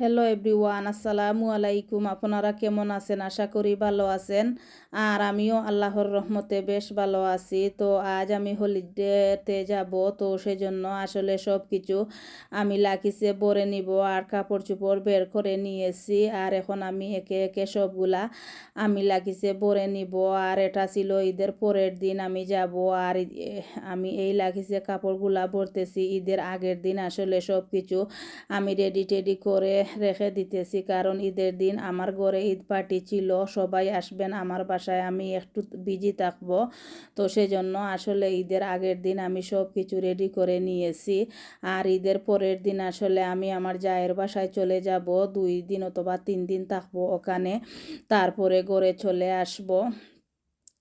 Hello everyone আসসালামু আলাইকুম আপনারা কেমন আছেন? আশা করি ভালো আছেন। আর আমিও আল্লাহর রহমতে বেশ ভালো আছি। তো আজ আমি হলিডেতে যাব, তো সেজন্য আসলে সব কিছু আমি লাকিসে ভরে নিব, আর কাপড় চোপড় বের করে নিয়েছি। আর এখন আমি একে একে সবগুলা আমি লাকিসে ভরে নিব। আর এটা ছিল ঈদের পরের দিন আমি যাব, আর আমি এই লাকিসে কাপড়গুলা ভরতেছি। ঈদের আগের দিন আসলে সব কিছু আমি রেডি টেডি করে রেখে দিতেছি, কারণ ঈদের দিন আমার ঘরে ঈদ পার্টি ছিল, সবাই আসবেন আমার বাসায়, আমি একটু বিজি থাকব। তো সেজন্য আসলে ঈদের আগের দিন আমি সব কিছু রেডি করে নিয়েছি। আর ঈদের পরের দিন আসলে আমি আমার জায়ের বাসায় চলে যাব, দুই দিন অথবা তিন দিন থাকব ওখানে। তারপরে ঘরে চলে আসব।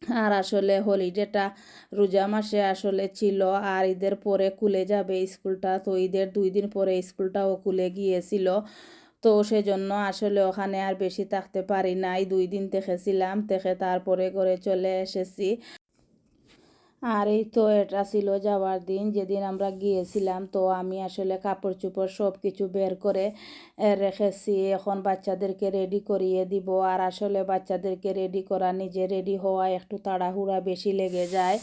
আর আসলে হলিডেটা রোজা মাসে আসলে ছিল আর ঈদের পরে খুলে যাবে স্কুলটা। তো ঈদের দুই দিন পরে স্কুলটাও খুলে গিয়েছিল। তো সেজন্য আসলে ওখানে আর বেশি থাকতে পারি নাই। দুই দিন দেখেছিলাম, দেখে তারপরে করে চলে এসেছি। আর এই তো এটা ছিল যাওয়ার দিন, যেদিন আমরা গিয়েছিলাম। তো আমি আসলে কাপড় চোপড় সব কিছু বের করে রেখেছি। এখন বাচ্চাদেরকে রেডি করিয়ে দিব। আর আসলে বাচ্চাদেরকে রেডি করা, নিজে রেডি হওয়া একটু তাড়াহুড়া বেশি লেগে যায়।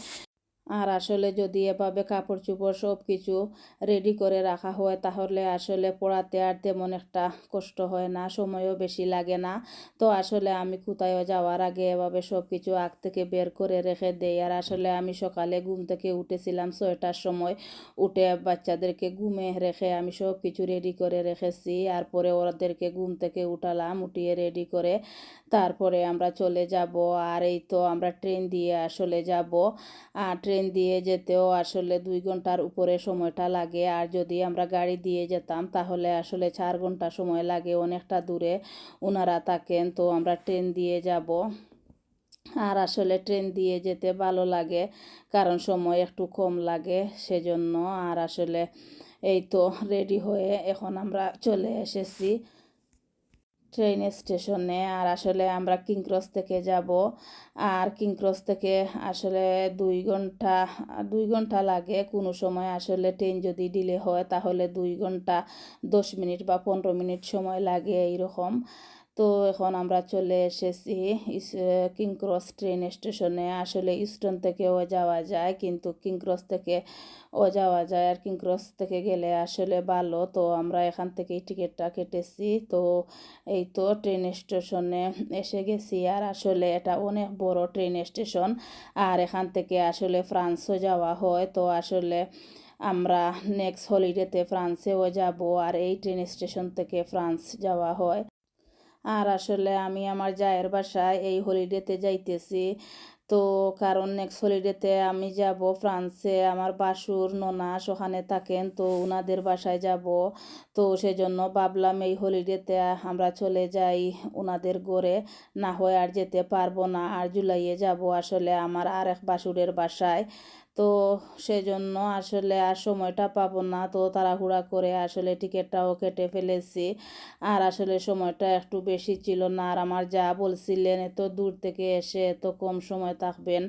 আর আসলে যদি এভাবে কাপড় চোপড় সব কিছু রেডি করে রাখা হয়, তাহলে আসলে পড়াতে আর তেমন একটা কষ্ট হয় না, সময়ও বেশি লাগে না। তো আসলে আমি কোথায়ও যাওয়ার আগে এভাবে সব কিছু আগ থেকে বের করে রেখে দেই। আর আসলে আমি সকালে ঘুম থেকে উঠেছিলাম ছয়টার সময়, উঠে বাচ্চাদেরকে ঘুমে রেখে আমি সব কিছু রেডি করে রেখেছি। আর পরে ওদেরকে ঘুম থেকে উঠালাম, উঠিয়ে রেডি করে তারপরে আমরা চলে যাব। আর এই তো আমরা ট্রেন দিয়ে আসলে যাব। আর ট্রেন ট্রেন দিয়ে যেতেও আসলে দুই ঘণ্টার উপরে সময়টা লাগে। আর যদি আমরা গাড়ি দিয়ে যেতাম, তাহলে আসলে চার ঘণ্টা সময় লাগে অনেকটা দূরে ওনারা থাকেন। তো আমরা ট্রেন দিয়ে যাব। আর আসলে ট্রেন দিয়ে যেতে ভালো লাগে, কারণ সময় একটু কম লাগে সেজন্য। আর আসলে এই তো রেডি হয়ে এখন আমরা চলে এসেছি। ট্রেন স্টেশনে আর আসলে আমরা কিংক্রস থেকে যাব। আর কিংক্রস থেকে আসলে দুই ঘণ্টা দুই ঘণ্টা লাগে। কোনো সময় আসলে ট্রেন যদি ডিলে হয়, তাহলে দুই ঘণ্টা দশ মিনিট বা পনেরো মিনিট সময় লাগে, এইরকম। তো এখন আমরা চলে এসেছি কিংক্রস ট্রেন স্টেশনে। আসলে ইস্টন থেকেও যাওয়া যায়, কিন্তু কিংক্রস থেকে ও যাওয়া যায় আর কিংক্রস থেকে গেলে আসলে ভালো। তো আমরা এখান থেকেই টিকিটটা কেটেছি। তো এই তো ট্রেন স্টেশনে এসে গেছি। আর আসলে এটা অনেক বড় ট্রেন স্টেশন। আর এখান থেকে আসলে ফ্রান্সও যাওয়া হয়। তো আসলে আমরা নেক্সট হলিডেতে ফ্রান্সেও যাব। আর এই ট্রেন স্টেশন থেকে ফ্রান্স যাওয়া হয়। আর আসলে আমি আমার জায়ের বাসায় এই হলিডেতে যাইতেছি। তো কারণ নেক্সট হলিডেতে আমি যাব ফ্রান্সে, আমার বাসুর ননাস ওখানে থাকেন, তো ওনাদের বাসায় যাব। তো সেজন্য ভাবলাম এই হলিডেতে আমরা চলে যাই ওনাদের ঘরে। না হয় আর যেতে পারব না, আর জুলাইয়ে যাব আসলে আমার আর এক বাসুরের বাসায়। তো সেজন্য আসলে আর সময়টা পাবো না। তো তাড়াহুড়া করে আসলে টিকিটটাও কেটে ফেলেছি। আর আসলে সময়টা একটু বেশি ছিল না। আর আমার যা বলছিলেন, এত দূর থেকে এসে এত কম সময় থাকবেন,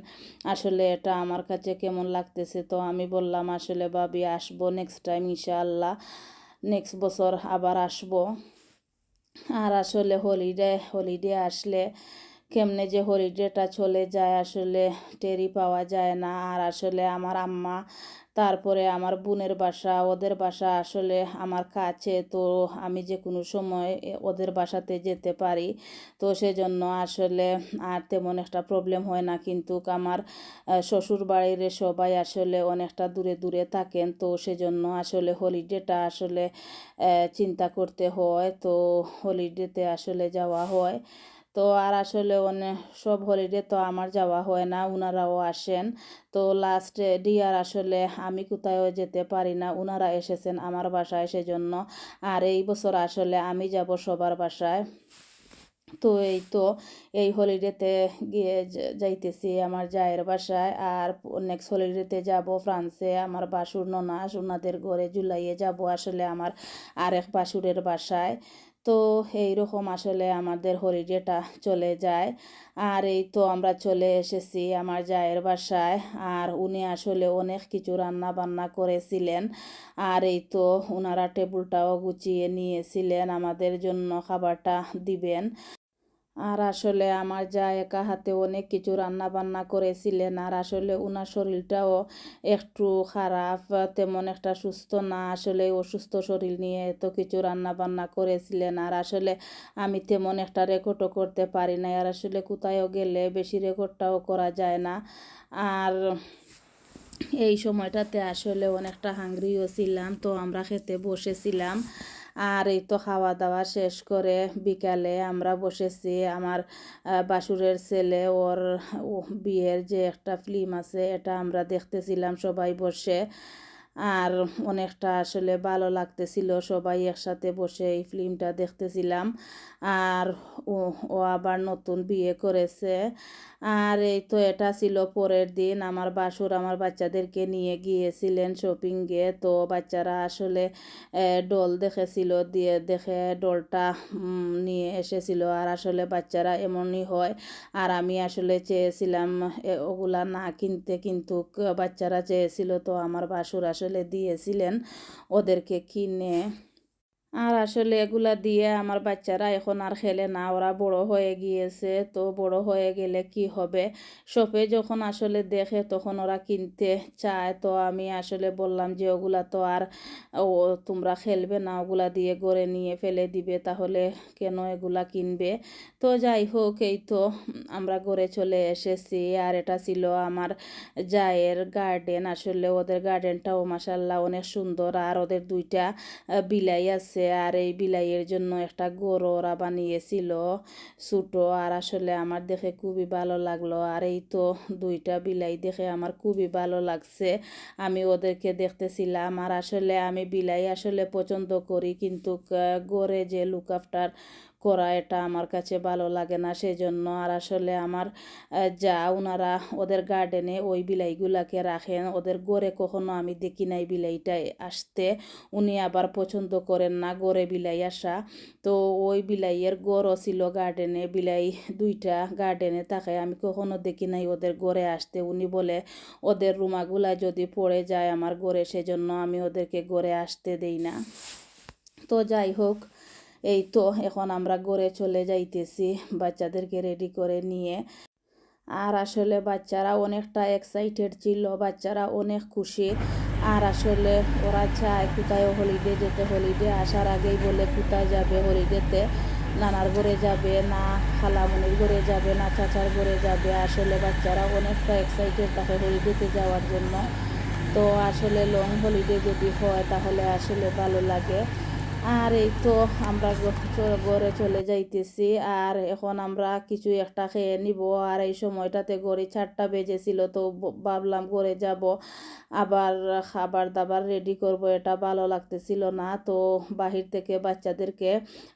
আসলে এটা আমার কাছে কেমন লাগতেছে? তো আমি বললাম, আসলে ভাবি, আসব নেক্সট টাইম ইনশাআল্লাহ। নেক্সট বছর আবার আসব। আর আসলে হলিডে হলিডে আসলে কেমনে যে হলিডেটা চলে যায় আসলে টেরি পাওয়া যায় না। আর আসলে আমার আম্মা, তারপরে আমার বোনের বাসা, ওদের বাসা আসলে আমার কাছে। তো আমি যে কোনো সময় ওদের বাসাতে যেতে পারি। তো সেজন্য আসলে আর তেমন একটা প্রবলেম হয় না। কিন্তু আমার শ্বশুর বাড়ির সবাই আসলে অনেকটা দূরে দূরে থাকেন। তো সেজন্য আসলে হলিডেটা আসলে চিন্তা করতে হয়। তো হলিডেতে আসলে যাওয়া হয়। তো আর আসলে অনেক সব হলিডে তো আমার যাওয়া হয় না ওনারাও আসেন। তো লাস্ট ডিয়ার আসলে আমি কোথাও যেতে পারি না ওনারা এসেছেন আমার বাসায় সেজন্য। আর এই বছর আসলে আমি যাব সবার বাসায়। তো এই তো, এই হলিডেতে গিয়ে যাইতেছি আমার জায়ের বাসায়। আর নেক্সট হলিডেতে যাব ফ্রান্সে, আমার বাসুর ননাস ওনাদের ঘরে জুলাইয়ে যাব আসলে আমার আরেক বাসুরের বাসায়। তো এই রকম আসলে আমাদের হলিডেটা চলে যায়। আর এই তো আমরা চলে এসেছি আমার জায়ের বাসায়। আর উনি আসলে অনেক কিছু রান্না বান্না করেছিলেন। আর এই তো ওনারা টেবিলটাও গুছিয়ে নিয়েছিলেন। আমাদের জন্য খাবারটা দিবেন। আর আসলে আমার যা একা হাতে অনেক কিছু রান্না বান্না করেছিলেন, আর আসলে ওনার শরীরটাও একটু খারাপ, তেমন একটা সুস্থ না। আসলে অসুস্থ শরীর নিয়ে এত কিছু রান্না বান্না করেছিলেন, আর আসলে আমি তেমন একটা রেকর্ডও করতে পারি না আর আসলে কোথায়ও গেলে বেশি রেকর্ডটাও করা যায় না। আর এই সময়টাতে আসলে অনেকটা হাংরিও ছিলাম, তো আমরা খেতে বসেছিলাম। আর এই তো খাওয়া দাওয়া শেষ করে বিকালে আমরা বসেছি আমার বাসুরের ছেলে, ওর বিয়ের যে একটা ফিল্ম আছে, এটা আমরা দেখতেছিলাম সবাই বসে। আর অনেকটা আসলে ভালো লাগতেছিল। সবাই একসাথে বসে এই ফিল্মটা দেখতেছিলাম। আর ও ও আবার নতুন বিয়ে করেছে। আর এই তো এটা ছিল পরের দিন। আমার বাসুর আমার বাচ্চাদেরকে নিয়ে গিয়েছিলেন শপিংয়ে তো বাচ্চারা আসলে ডল দেখেছিল। দিয়ে দেখে ডলটা নিয়ে এসেছিল। আর আসলে বাচ্চারা এমনই হয়। আর আমি আসলে চেয়েছিলাম ওগুলা না কিনতে কিন্তু বাচ্চারা চেয়েছিল। তো আমার বাসুর আসলে দিয়েছিলেন ওদেরকে কিনে। আর আসলে এগুলা দিয়ে আমার বাচ্চারা এখন আর খেলে না, ওরা বড় হয়ে গিয়েছে। তো বড় হয়ে গেলে কি হবে? শপে যখন আসলে দেখে তখন ওরা কিনতে চায়। তো আমি আসলে বললাম যে, ওগুলা তো আর ও, তোমরা খেলবে না, ওগুলা দিয়ে গড়ে নিয়ে ফেলে দিবে, তাহলে কেন এগুলা কিনবে? তো যাই হোক, এই তো আমরা গড়ে চলে এসেছি। আর এটা ছিল আমার জায়ের গার্ডেন আসলে ওদের গার্ডেনটাও মাসাল্লাহ অনেক সুন্দর। আর ওদের দুইটা বিলাই আছে। আর এই বিলাইয়ের জন্য একটা গরু ওরা বানিয়েছিল ছোটো। আর আসলে আমার দেখে খুবই ভালো লাগল। আর এই তো দুইটা বিলাই দেখে আমার খুবই ভালো লাগছে। আমি ওদেরকে দেখতেছিলাম। আর আসলে আমি বিলাই আসলে পছন্দ করি। কিন্তু গড়ে যে লুক আফটার করা এটা আমার কাছে ভালো লাগে না। সেই জন্য আর আসলে আমার যা ওনারা ওদের গার্ডেনে ওই বিলাইগুলাকে রাখেন, ওদের গড়ে কখনো আমি দেখি নাই বিলাইটাই আসতে। উনি আবার পছন্দ করেন না গড়ে বিলাই আসা। তো ওই বিলাইয়ের গড়ও ছিল গার্ডেনে বিলাই দুইটা গার্ডেনে থাকে, আমি কখনো দেখি নাই ওদের গড়ে আসতে। উনি বলে, ওদের রুমাগুলা যদি পড়ে যায় আমার গড়ে, সেজন্য আমি ওদেরকে গড়ে আসতে দেই না। তো যাই হোক এই তো এখন আমরা গড়ে চলে যাইতেছি, বাচ্চাদেরকে রেডি করে নিয়ে। আর আসলে বাচ্চারা অনেকটা এক্সাইটেড ছিল, বাচ্চারা অনেক খুশি। আর আসলে ওরা চায় কোথায় হলিডে যেতে হলিডে আসার আগেই বলে কোথায় যাবে হলিডেতে নানার ঘরে যাবে, না খালামনির ঘরে যাবে, না চাচার ঘরে যাবে। আসলে বাচ্চারা অনেকটা এক্সাইটেড থাকে হলিডেতে যাওয়ার জন্য। তো আসলে লং হলিডে যদি হয় তাহলে আসলে ভালো লাগে। আর এই তো আমরা ঘরে চলে যাইতেছি। আর এখন আমরা কিছু একটা খেয়ে নিব। আর এই সময়টাতে ঘরে চারটা বেজেছিল, তো ভাবলাম ঘরে যাব। আবার খাবার দাবার রেডি করব, এটা ভালো লাগতেছিল না। তো বাহির থেকে বাচ্চাদেরকে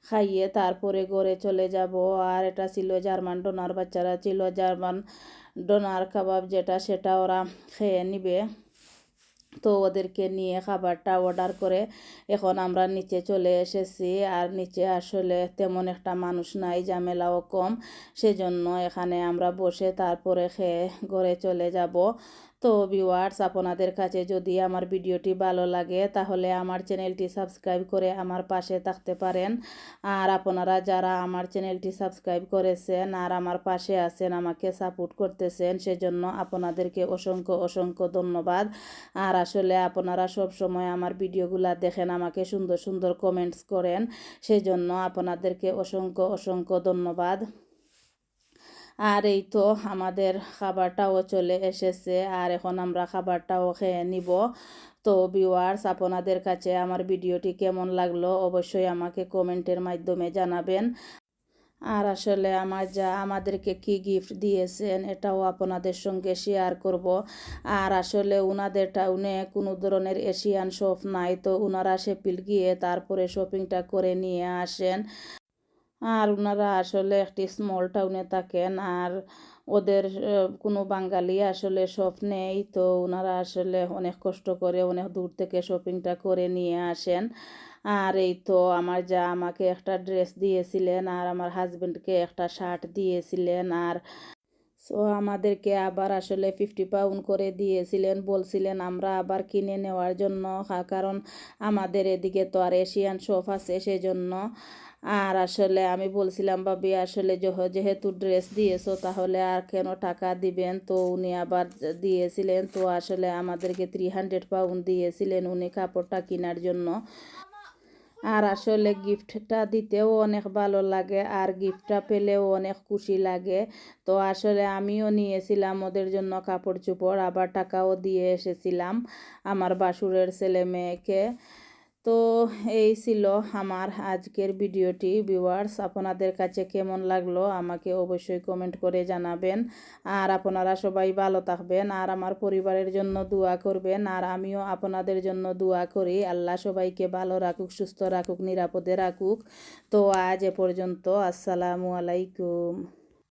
খাইয়ে তারপরে ঘরে চলে যাব। আর এটা ছিল জার্মান ডোনার, বাচ্চারা ছিল জার্মান ডোনার কাবাব যেটা, সেটা ওরা খেয়ে নিবে। তো ওদেরকে নিয়ে খাবারটা অর্ডার করে এখন আমরা নিচে চলে এসেছি। আর নিচে আসলে তেমন একটা মানুষ নাই, ঝামেলাও কম। সেজন্য এখানে আমরা বসে তারপরে খেয়ে ঘরে চলে যাব। তো ভিউয়ার্স আপনাদের কাছে যদি আমার ভিডিওটি ভালো লাগে, তাহলে আমার চ্যানেলটি সাবস্ক্রাইব করে আমার পাশে থাকতে পারেন। আর আপনারা যারা আমার চ্যানেলটি সাবস্ক্রাইব করেছেন আর আমার পাশে আছেন, আমাকে সাপোর্ট করতেছেন, সেজন্য আপনাদেরকে অসংখ্য অসংখ্য ধন্যবাদ। আর আসলে আপনারা সব সময় আমার ভিডিওগুলা দেখেন, আমাকে সুন্দর সুন্দর কমেন্টস করেন, সেজন্য আপনাদেরকে অসংখ্য অসংখ্য ধন্যবাদ। আর এই তো আমাদের খাবারটাও চলে এসেছে, আর এখন আমরা খাবারটাও খেয়ে নিব। তো ভিউয়ার্স আপনাদের কাছে আমার ভিডিওটি কেমন লাগল অবশ্যই আমাকে কমেন্টের মাধ্যমে জানাবেন। আর আসলে আমার যা, আমাদেরকে কি গিফট দিয়েছেন এটাও আপনাদের সঙ্গে শেয়ার করব। আর আসলে ওনাদের টাউনে কোনো ধরনের এশিয়ান শপ নাই, তো ওনারা সেপিল গিয়ে তারপরে শপিংটা করে নিয়ে আসেন। আর ওনারা আসলে একটি স্মল টাউনে থাকেন। আর ওদের কোনো বাঙালি আসলে শপ নেই। তো ওনারা আসলে অনেক কষ্ট করে অনেক দূর থেকে শপিংটা করে নিয়ে আসেন। আর এই তো আমার যা আমাকে একটা ড্রেস দিয়েছিলেন আর আমার হাজবেন্ডকে একটা শার্ট দিয়েছিলেন। আর সো আমাদেরকে আবার আসলে ফিফটি পাউন্ড করে দিয়েছিলেন। বলছিলেন, আমরা আবার কিনে নেওয়ার জন্য কারণ আমাদের এদিকে তো আর এশিয়ান শপ আছে সেজন্য। আর আসলে আমি বলছিলাম, ভাবি, আসলে যহ- যেহেতু ড্রেস দিয়েছ, তাহলে আর কেন টাকা দিবেন? তো উনি আবার দিয়েছিলেন। তো আসলে আমাদেরকে থ্রি হান্ড্রেড পাউন্ড দিয়েছিলেন উনি কাপড়টা কেনার জন্য। আর আসলে গিফটটা দিতেও অনেক ভালো লাগে আর গিফটটা পেলেও অনেক খুশি লাগে। তো আসলে আমিও নিয়েছিলাম ওদের জন্য কাপড় চোপড়, আবার টাকাও দিয়ে এসেছিলাম আমার বাসুরের ছেলে মেয়েকে। তো এই ছিল আমার আজকের ভিডিওটি। ভিউয়ার্স আপনাদের কাছে কেমন লাগল আমাকে অবশ্যই কমেন্ট করে জানাবেন। আর আপনারা সবাই ভালো থাকবেন। আর আমার পরিবারের জন্য দোয়া করবেন। আর আমিও আপনাদের জন্য দোয়া করি। আল্লাহ সবাইকে ভালো রাখুক, সুস্থ রাখুক, নিরাপদে রাখুক। তো আজ এ পর্যন্ত। আসসালামু আলাইকুম।